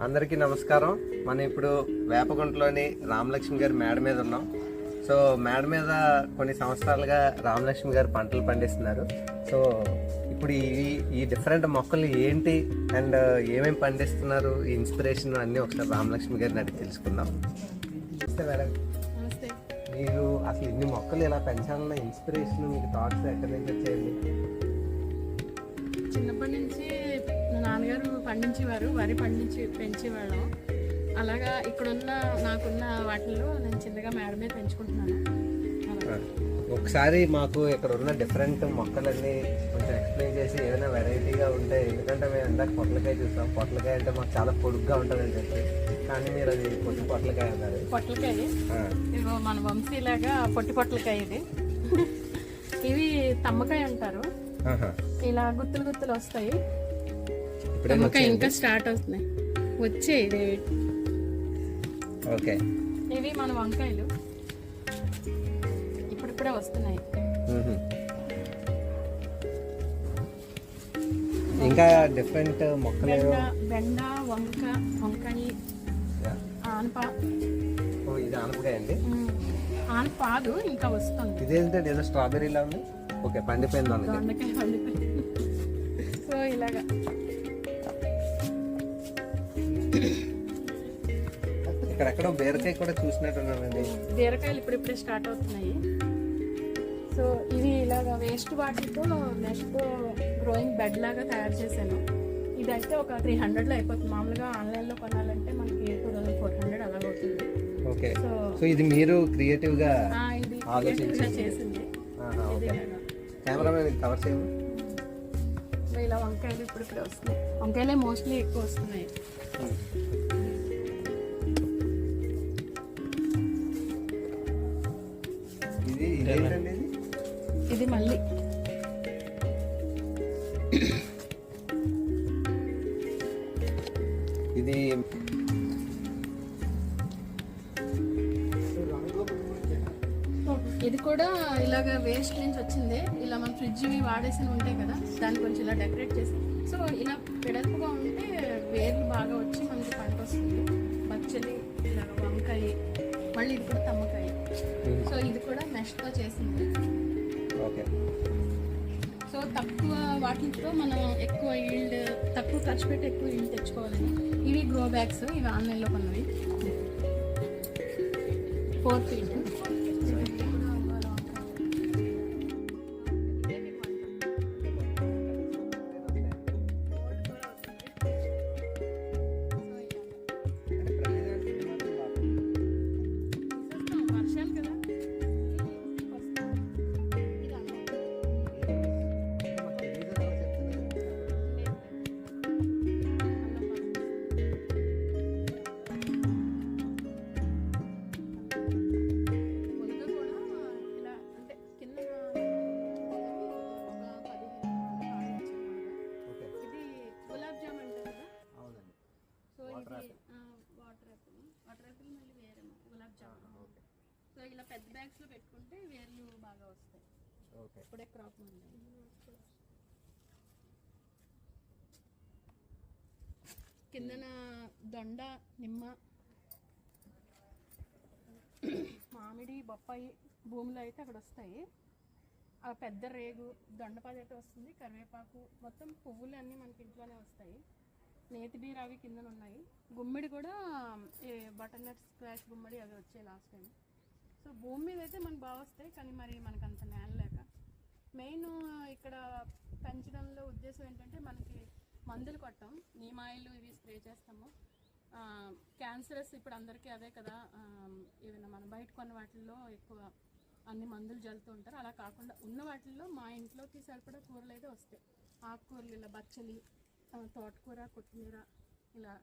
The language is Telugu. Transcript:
అందరికీ నమస్కారం. మనం ఇప్పుడు వేపగుంటలోని రామలక్ష్మి గారి మేడ మీద ఉన్నాం. సో మేడ మీద కొన్ని సంవత్సరాలుగా రామలక్ష్మి గారు పంటలు పండిస్తున్నారు. సో ఇప్పుడు ఈ ఈ డిఫరెంట్ మొక్కలు ఏంటి? అండ్ ఏమేమి పండిస్తున్నారు? ఈ ఇన్స్పిరేషన్ అన్నీ ఒకసారి రామలక్ష్మి గారిని అడిగి తెలుసుకుందాం. నమస్తే మేడం. నమస్తే. మీరు అసలు ఇన్ని మొక్కలు ఇలా పెంచాలన్న ఇన్స్పిరేషన్ మీకు థాట్స్ ఎక్కడి నుంచి వచ్చాయండి? చిన్నప్పటి నుంచి మా నాన్నగారు పండించేవారు వరి పండించి పెంచేవాళ్ళం. అలాగా ఇక్కడున్న నాకున్న వాటిల్లో నేను చిన్నగా మేడ మీద పెంచుకుంటున్నాను. ఒకసారి మాకు ఇక్కడ ఉన్న డిఫరెంట్ మొక్కలన్నీ కొంచెం ఎక్స్ప్లెయిన్ చేసి ఏదైనా వెరైటీగా ఉంటే ఎందుకంటే మేము ఇందాక పొట్లకాయ చూసాం. పొట్లకాయ అంటే మాకు చాలా పొడుగ్గా ఉంటుందని చెప్పి. కానీ మీరు అది పొట్టి పొట్లకాయ అన్నారు. పొట్లకాయ ఇదిగో మన వంశీలాగా పొట్టి పొట్లకాయ ఇది. ఇవి తమ్మకాయ అంటారు. ఇలా గుత్తులు గుత్తులు వస్తాయి. తమ్మకాయ ఇంకా స్టార్ట్ అవుతున్నాయి వచ్చే ఇది. ఓకే. ఇవి మన వంకాయలు. ఇప్పుడిప్పుడే వస్తున్నాయి. ఇంకా డిఫరెంట్ మొక్కలు బెండ వంక వంకాయ ఆనప. ఓ, ఇది ఆనపకాయ అండి? ఆనపాదు ఇంకా వస్తుంది. ఇదేంటంటే ఏదో స్ట్రాబెర్రీలా ఉంది? ఓకే పండిపోయింది అందుకే దొండకాయ పండిపోయి సో ఇలాగా. ఇక్కడెక్కడో బీరకాయ కూడా చూసినట్టున్నానండి. బీరకాయలు ఇప్పుడిప్పుడే స్టార్ట్ అవుతున్నాయి. సో ఇవి ఇలాగా వేస్ట్ వాటితో నెక్స్ట్ గ్రోయింగ్ బెడ్ లాగా తయారు చేశాను. ఇదైతే ఒక త్రీ హండ్రెడ్లో అయిపోతుంది. మామూలుగా ఆన్లైన్లో కొనాలంటే మనకి టూ థౌసండ్ ఫోర్ హండ్రెడ్ అలాగ అవుతుంది. ఓకే. సో ఇది మీరు క్రియేటివ్గా ఆ, ఇది ఆలోచించి. creative గా చేసింది ఆహా, ఇది ఓకే. ఇలాగా. కెమెరామెన్ కవర్ సో ఇలా వంకాయలు ఇప్పుడు ఇప్పుడు వస్తున్నాయి. వంకాయలే మోస్ట్లీ ఎక్కువ వస్తున్నాయి. ఇది? మళ్ళీ. ఇది ఇది కూడా ఇలాగ వేస్ట్ నుంచి వచ్చింది. ఇలా మన ఫ్రిడ్జ్ వాడేసి ఉంటాయి కదా దాన్ని కొంచెం ఇలా డెకరేట్ చేసి. సో ఇలా వెడల్పుగా ఉంటే వేర్లు బాగా వచ్చి మనకి పంట వస్తుంది. బచ్చలి ఇలాగ వంకాయ మళ్ళీ ఇది కూడా తమ్మకాయ. సో ఇది కూడా మెష్తో చేసింది. ఓకే సో తక్కువ వాటితో మనం ఎక్కువ ఈల్డ్ తక్కువ ఖర్చు పెట్టి ఎక్కువ ఈల్డ్ తెచ్చుకోవాలని ఇవి గ్రో బ్యాగ్స్ ఇవి ఆన్లైన్లో కొన్నవి. ఫోర్ ఫీట్ జామ్ సో ఇలా పెద్ద బ్యాగ్స్లో పెట్టుకుంటే వేర్లు బాగా వస్తాయి. ఓకే. ఇప్పుడే క్రాప్ ఉంది కిందన దొండ నిమ్మ మామిడి బొప్పాయి భూమిలో అయితే అక్కడ వస్తాయి. ఆ పెద్ద రేగు దొండపాది అయితే వస్తుంది. కరివేపాకు మొత్తం పువ్వులు అన్నీ మనకి ఇంట్లోనే వస్తాయి. నేతి బీర అవి కిందన ఉన్నాయి గుమ్మిడి కూడా బటర్ నట్ స్క్వాష్ గుమ్మడి అవి వచ్చాయి లాస్ట్ టైం సో భూమి మీద అయితే మనకు బాగా వస్తాయి కానీ మరి మనకు అంత నేల లేక. మెయిన్ ఇక్కడ పెంచడంలో ఉద్దేశం ఏంటంటే మనకి మందులు కొట్టం నీమాయిలు ఇవి స్ప్రే చేస్తాము. క్యాన్సరస్ ఇప్పుడు అందరికీ అదే కదా ఏదైనా మనం బయట కొన్న వాటిల్లో ఎక్కువ అన్ని మందులు జల్లుతూ ఉంటారు. అలా కాకుండా ఉన్న వాటిల్లో మా ఇంట్లోకి సరిపడా కూరలు అయితే వస్తాయి. ఆకుకూరలు ఇలా బచ్చలి తోటకూర కొత్తిమీర ఇలా